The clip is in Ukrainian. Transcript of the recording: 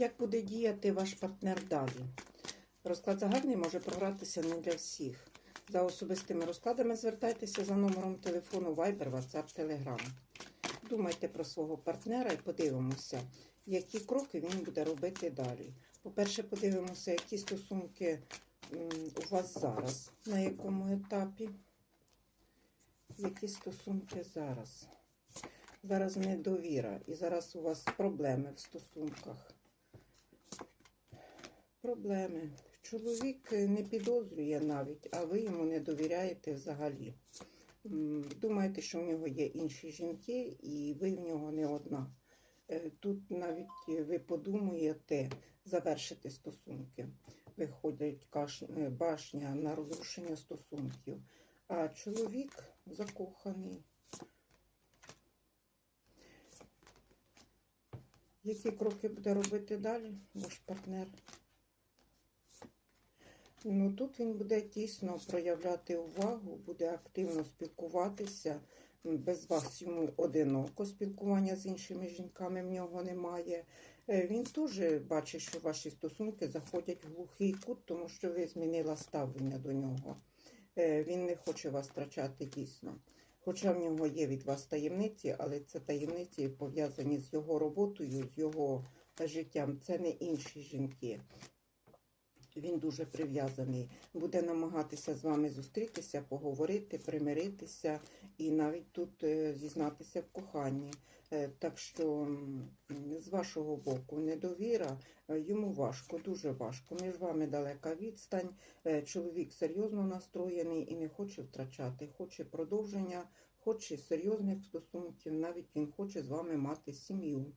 Як буде діяти ваш партнер далі? Розклад загальний може програтися не для всіх. За особистими розкладами звертайтеся за номером телефону Viber, WhatsApp, Telegram. Думайте про свого партнера і подивимося, які кроки він буде робити далі. По-перше, подивимося, які стосунки у вас зараз, на якому етапі. Які стосунки зараз? Зараз недовіра і зараз у вас проблеми в стосунках. Проблеми. Чоловік не підозрює навіть, а ви йому не довіряєте взагалі. Думаєте, що в нього є інші жінки, і ви в нього не одна. Е, Тут навіть ви подумаєте завершити стосунки. Виходить е, башня на розрушення стосунків. А чоловік закоханий. Які кроки буде робити далі ваш партнер? Ну тут він буде тісно проявляти увагу, буде активно спілкуватися. Без вас йому одиноко спілкування з іншими жінками в нього немає. Е, Він теж бачить, що ваші стосунки заходять в глухий кут, тому що ви змінила ставлення до нього. Е, Він не хоче вас втрачати дійсно. Хоча в нього є від вас таємниці, але це таємниці пов'язані з його роботою, з його життям. Це не інші жінки. Він дуже прив'язаний. Буде намагатися з вами зустрітися, поговорити, примиритися і навіть тут е, зізнатися в коханні. Е, Так що з вашого боку недовіра е, йому важко, дуже важко. Між вами далека відстань. Чоловік серйозно настроєний і не хоче втрачати, хоче продовження, хоче серйозних стосунків. Навіть він хоче з вами мати сім'ю.